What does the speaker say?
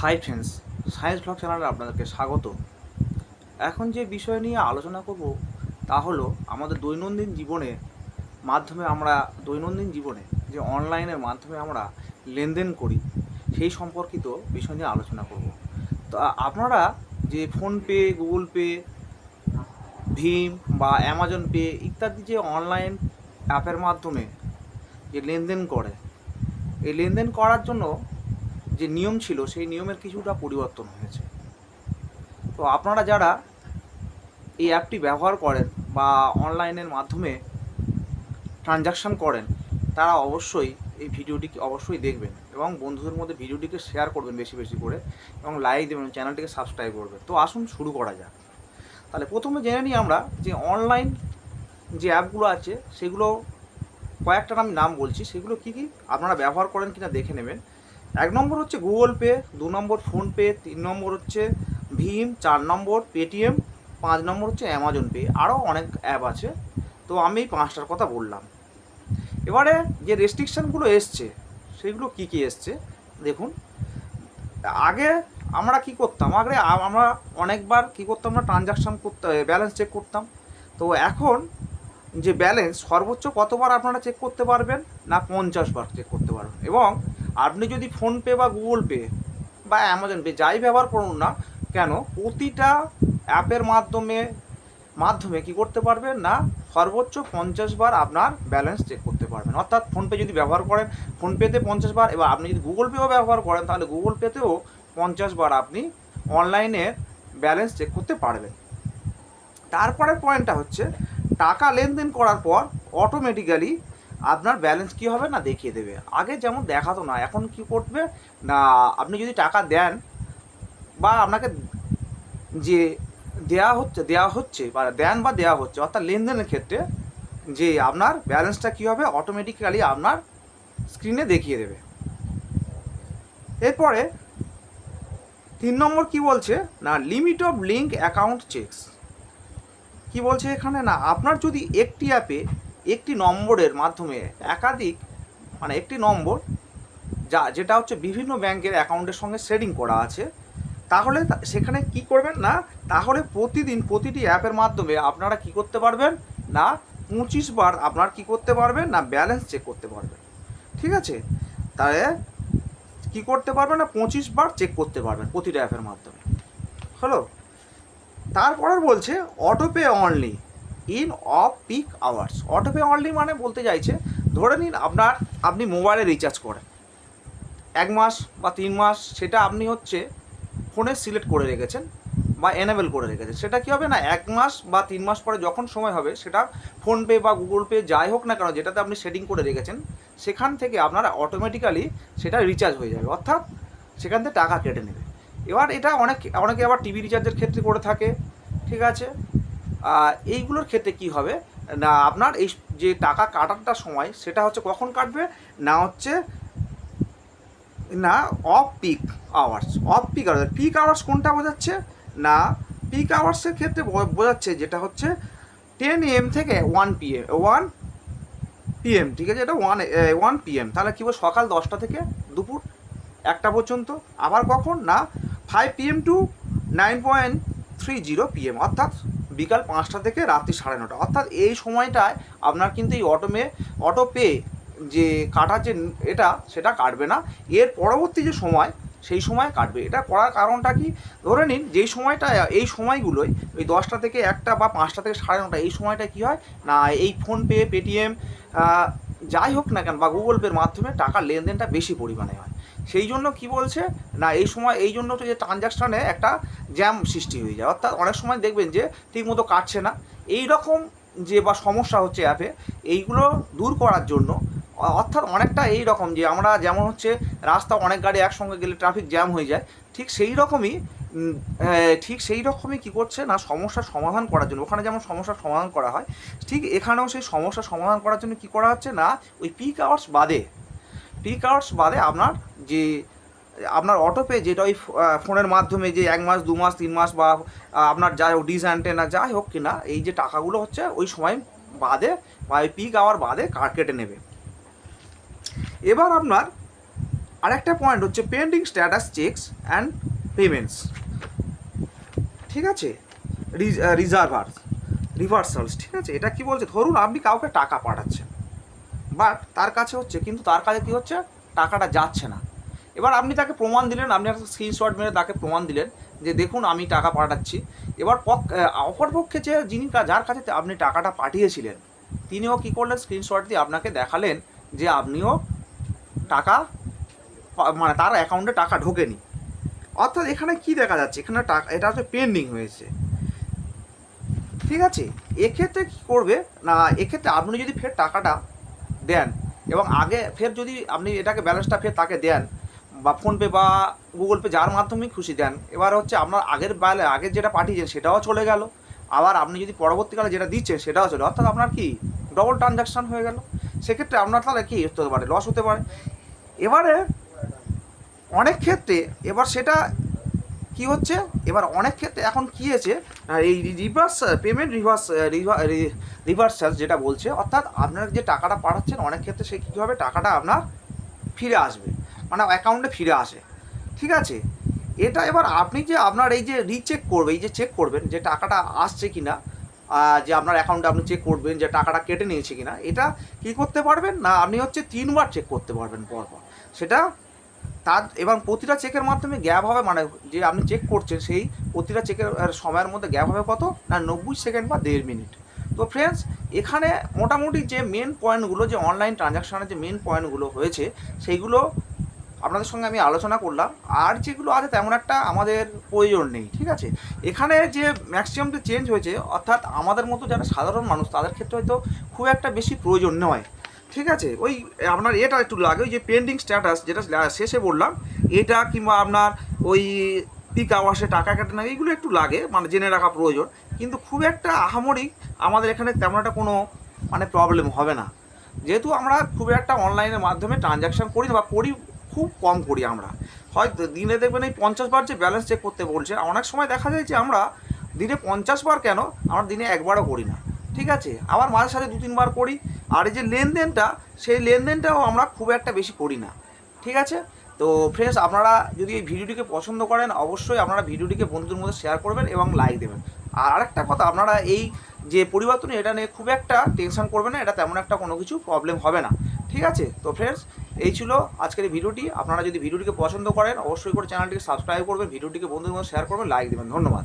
Hi friends science blog চ্যানেলে আপনাদেরকে স্বাগত। এখন যে বিষয় নিয়ে আলোচনা করব, তা হলো আমাদের দৈনন্দিন জীবনে মাধ্যমে আমরা, দৈনন্দিন জীবনে যে অনলাইনের মাধ্যমে আমরা লেনদেন করি, সেই সম্পর্কিত বিষয় নিয়ে আলোচনা করব। তো আপনারা যে ফোনপে গুগল পে ভীম বা অ্যামাজন পে ইত্যাদি যে অনলাইন অ্যাপের মাধ্যমে যে লেনদেন করে, এই লেনদেন করার জন্য যে নিয়ম ছিল, সেই নিয়মের কিছুটা পরিবর্তন হয়েছে। তো আপনারা যারা এই অ্যাপটি ব্যবহার করেন বা অনলাইনের মাধ্যমে ট্রানজাকশান করেন, তারা অবশ্যই এই ভিডিওটিকে অবশ্যই দেখবেন এবং বন্ধুদের মধ্যে ভিডিওটিকে শেয়ার করবেন বেশি বেশি করে এবং লাইক দেবেন, চ্যানেলটিকে সাবস্ক্রাইব করবেন। তো আসুন শুরু করা যাক। তাহলে প্রথমে জেনে নিই আমরা যে অনলাইন যে অ্যাপগুলো আছে, সেগুলো কয়েকটার আমি নাম বলছি, সেগুলো কী কী? আপনারা ব্যবহার করেন কিনা দেখে নেবেন। এক নম্বর হচ্ছে গুগল পে, দু নম্বর ফোনপে তিন নম্বর হচ্ছে ভীম, চার নম্বর পেটিএম, পাঁচ নম্বর হচ্ছে অ্যামাজন পে। আরও অনেক অ্যাপ আছে। তো আমি এই পাঁচটার কথা বললাম। এবারে যে রেস্ট্রিকশানগুলো এসছে, সেগুলো কী কী এসছে? দেখুন, আগে আমরা কি করতাম? আগে আমরা অনেকবার কি করতাম না ট্রানজাকশান করতে ব্যালেন্স চেক করতাম। তো এখন যে ব্যালেন্স সর্বোচ্চ কতবার আপনারা চেক করতে পারবেন? না পঞ্চাশ বার চেক করতে পারবেন। এবং আপনি যদি ফোনপে বা গুগল পে বা অ্যামাজন পে যাই ব্যবহার করুন না কেন, প্রতিটা অ্যাপের মাধ্যমে মাধ্যমে কি করতে পারবেন না? সর্বোচ্চ পঞ্চাশ বার আপনার ব্যালেন্স চেক করতে পারবেন। অর্থাৎ ফোনপে যদি ব্যবহার করেন ফোনপেতে পঞ্চাশ বার, এবার আপনি যদি গুগল পেও ব্যবহার করেন, তাহলে গুগল পেতেও পঞ্চাশ বার আপনি অনলাইনে ব্যালেন্স চেক করতে পারবেন। তারপরের পয়েন্টটা হচ্ছে, টাকা লেনদেন করার পর অটোমেটিক্যালি আপনার ব্যালেন্স কী হবে না দেখিয়ে দেবে। আগে যেমন দেখাতো না, এখন কি করবে? না, আপনি যদি টাকা দেন বা আপনাকে যে দেয়া হচ্ছে দেওয়া হচ্ছে বা দেন বা দেওয়া হচ্ছে, অর্থাৎ লেনদেনের ক্ষেত্রে যে আপনার ব্যালেন্সটা কী হবে অটোমেটিক্যালি আপনার স্ক্রিনে দেখিয়ে দেবে। এরপরে তিন নম্বর কি বলছে? না limit of link account checks কি বলছে এখানে? না, আপনার যদি একটি অ্যাপে একটি নম্বরের মাধ্যমে একাধিক মানে একটি নম্বর যা, যেটা হচ্ছে বিভিন্ন ব্যাংকের অ্যাকাউন্টের সঙ্গে সেটিং করা আছে, তাহলে সেখানে কি করবেন না? তাহলে প্রতিদিন প্রতিটি অ্যাপের মাধ্যমে আপনারা কি করতে পারবেন? না, পঁচিশ বার আপনার কি করতে পারবেন? না, ব্যালেন্স চেক করতে পারবেন। ঠিক আছে? তাহলে কি করতে পারবেন না? পঁচিশ বার চেক করতে পারবেন প্রতিটা অ্যাপের মাধ্যমে। হলো? তারপরে বলছে, autopay only. In off peak hours autopay only মানে বলতে চাইছে, ধরে নিন আপনার, আপনি মোবাইলে রিচার্জ করেন। এক মাস বা তিন মাস সেটা আপনি হচ্ছে ফোনে সিলেক্ট করে রেখেছেন বা এনেবেল করে রেখেছেন। সেটা কী হবে না, এক মাস বা তিন মাস পরে যখন সময় হবে সেটা ফোনপে বা গুগল পে যাই হোক না কেন, যেটাতে আপনি সেটিং করে রেখেছেন, সেখান থেকে আপনার অটোমেটিক্যালি সেটা রিচার্জ হয়ে যাবে। অর্থাৎ সেখান থেকে টাকা কেটে নেবে। এবার এটা অনেক, অনেকে আবার টিভি রিচার্জের ক্ষেত্রে করে থাকে, ঠিক আছে? এইগুলোর ক্ষেত্রে কি হবে? না, আপনার এই যে টাকা কাটারটা সময় সেটা হচ্ছে কখন কাটবে? না হচ্ছে না off peak hours off peak hours peak hours কোনটা বোঝাচ্ছে? না পিক আওয়ার্সের ক্ষেত্রে বোঝাচ্ছে যেটা হচ্ছে টেন এম থেকে ওয়ান পিএম ওয়ান পিএম ঠিক আছে? এটা ওয়ান ওয়ান পিএম তাহলে কী বল সকাল দশটা থেকে দুপুর একটা পর্যন্ত, আবার কখন? না five PM to nine point three zero PM অর্থাৎ বিকাল পাঁচটা থেকে রাত্রি সাড়ে নটা। অর্থাৎ এই সময়টায় আপনার কিন্তু এই অটোমে অটো পে যে কাটার যে এটা, সেটা কাটবে না। এর পরবর্তী যে সময়, সেই সময় কাটবে। এটা করার কারণটা কি? ধরে নিন, যেই সময়টা, এই সময়গুলোই ওই দশটা থেকে একটা বা পাঁচটা থেকে সাড়ে নটা, এই সময়টা কি হয়? না, এই ফোনপে, পেটিএম যাই হোক না কেন, বা গুগল পের মাধ্যমে টাকার লেনদেনটা বেশি পরিমাণে হয়। সেই জন্য কি বলছে? না, এই সময়, এই জন্য যে ট্রানজাকশানে একটা জ্যাম সৃষ্টি হয়ে যায়। অর্থাৎ অনেক সময় দেখবেন যে ঠিকমতো কাটছে না। এই রকম যে বা সমস্যা হচ্ছে অ্যাপে এইগুলো দূর করার জন্য অর্থাৎ অনেকটা এই রকম যে আমরা যেমন হচ্ছে রাস্তা অনেক গাড়ি একসঙ্গে গেলে ট্রাফিক জ্যাম হয়ে যায়, ঠিক সেই রকমই ঠিক সেই রকমই কী করছে না সমস্যার সমাধান করার জন্য। ওখানে যেমন সমস্যার সমাধান করা হয়, ঠিক এখানেও সেই সমস্যার সমাধান করার জন্য কী করা হচ্ছে না, ওই পিক আওয়ার্স বাদে পিক আওয়ার্স বাদে আপনার যে আপনার অটোপে যেটা ওই ফোনের মাধ্যমে যে এক মাস, দু মাস, তিন মাস বা আপনার যাই হোক ডিস অ্যান্টেনা যাই হোক কিনা, এই যে টাকাগুলো হচ্ছে ওই সময় বাদে বা ওই পিক আওয়ার বাদে কাট কেটে নেবে। এবার আপনার আরেকটা পয়েন্ট হচ্ছে pending status checks and payments ঠিক আছে? রিজার্ভার রিভার্সালস ঠিক আছে? এটা কি বলছে? ধরুন আপনি কাউকে টাকা পাঠাচ্ছেন বাট তার কাছে হচ্ছে, কিন্তু তার কাছে কি হচ্ছে? টাকাটা যাচ্ছে না। এবার আপনি তাকে প্রমাণ দিলেন আপনি একটা স্ক্রিনশট মেরে তাকে প্রমাণ দিলেন যে দেখুন আমি টাকা পাঠাচ্ছি। এবার পক- আহ, অপরপক্ষে যে যিনি যার কাছে আপনি টাকাটা পাঠিয়েছিলেন তিনিও কী করলেন? স্ক্রিনশট দিয়ে আপনাকে দেখালেন যে আপনিও টাকা মানে তার অ্যাকাউন্টে টাকা ঢোকেনি। অর্থাৎ এখানে কি দেখা যাচ্ছে? এখানে টাকা এটা হচ্ছে পেন্ডিং হয়েছে। ঠিক আছে? এক্ষেত্রে কী করবে? না এক্ষেত্রে আপনি যদি ফের টাকাটা দেন এবং আগে ফের যদি আপনি এটাকে ব্যালেন্সটা ফের তাকে দেন বা ফোনপে বা গুগল পে যার মাধ্যমেই খুশি দেন। এবার হচ্ছে আপনার আগের ব্যালে আগের যেটা পাঠিয়েছেন সেটাও চলে গেল। আবার আপনি যদি পরবর্তীকালে যেটা দিচ্ছেন সেটাও চলে অর্থাৎ আপনার কি ডবল ট্রানজাকশান হয়ে গেল। সেক্ষেত্রে আপনার তাহলে কি হতে পারে? লস হতে পারে। এবারে অনেক ক্ষেত্রে এবার সেটা কি হচ্ছে? এবার অনেক ক্ষেত্রে এখন কী হয়েছে? এই রিভার্স পেমেন্ট রিভার্স রিভার্সাল যেটা বলছে, অর্থাৎ আপনার যে টাকাটা পাঠাচ্ছেন, অনেক ক্ষেত্রে সে কী হবে? টাকাটা আপনার ফিরে আসবে। মানে অ্যাকাউন্টে ফিরে আসে। ঠিক আছে? এটা এবার আপনি যে আপনার এই যে রিচেক করবে, এই যে চেক করবেন যে টাকাটা আসছে কি না যে আপনার অ্যাকাউন্টে আপনি চেক করবেন যে টাকাটা কেটে নিয়েছে কি না এটা কী করতে পারবেন? না, আপনি হচ্ছে তিনবার চেক করতে পারবেন পরপর। সেটা তার, এবং প্রতিটা চেকের মাধ্যমে গ্যাপ হবে মানে যে আপনি চেক করছেন সেই প্রতিটা চেকের সময়ের মধ্যে গ্যাপ হবে কত? না, নব্বই সেকেন্ড বা দেড় মিনিট তো ফ্রেন্ডস এখানে মোটামুটি যে মেন পয়েন্টগুলো যে অনলাইন ট্রানজাকশানের যে মেন পয়েন্টগুলো হয়েছে, সেইগুলো আপনাদের সঙ্গে আমি আলোচনা করলাম। আর যেগুলো আছে তেমন একটা আমাদের প্রয়োজন নেই, ঠিক আছে? এখানে যে ম্যাক্সিমাম যে চেঞ্জ হয়েছে, অর্থাৎ আমাদের মতো যারা সাধারণ মানুষ, তাদের ক্ষেত্রে হয়তো খুব একটা বেশি প্রয়োজন নয়, ঠিক আছে? ওই আপনার এটা একটু লাগে, ওই যে পেন্ডিং স্ট্যাটাস যেটা শেষে বললাম, এটা কিংবা আপনার ওই পিক আওয়ার্সে টাকা কাটে না, এইগুলো একটু লাগে মানে জেনে রাখা প্রয়োজন। কিন্তু খুব একটা আহামরি আমাদের এখানে তেমন একটা কোনো মানে প্রবলেম হবে না। যেহেতু আমরা খুব একটা অনলাইনের মাধ্যমে ট্রানজ্যাকশান করি না বা করি খুব কম করি আমরা। হয়তো দিনে দেখবেন এই পঞ্চাশ বার যে ব্যালেন্স চেক করতে বলছে অনেক সময় দেখা যায় যে আমরা দিনে পঞ্চাশ বার কেন আমরা দিনে একবারও করি না। ঠিক আছে? আবার মাঝে সাথে দু তিনবার করি, আর এই যে লেনদেনটা, সেই লেনদেনটাও আমরা খুব একটা বেশি করি না। ঠিক আছে? তো ফ্রেন্ডস আপনারা যদি এই ভিডিওটিকে পছন্দ করেন, অবশ্যই আপনারা ভিডিওটিকে বন্ধুদের মধ্যে শেয়ার করবেন এবং লাইক দেবেন। আর আরেকটা কথা, আপনারা এই যে পরিবর্তন, এটা নিয়ে খুব একটা টেনশন করবেন না, এটা তেমন একটা কোনো কিছু প্রবলেম হবে না। ঠিক আছে? তো ফ্রেন্ডস এই ছিল আজকের ভিডিওটি। আপনারা যদি ভিডিওটিকে পছন্দ করেন, অবশ্যই করে চ্যানেলটিকে সাবস্ক্রাইব করবেন, ভিডিওটিকে বন্ধুদের মধ্যে শেয়ার করবেন লাইক দেবেন। ধন্যবাদ।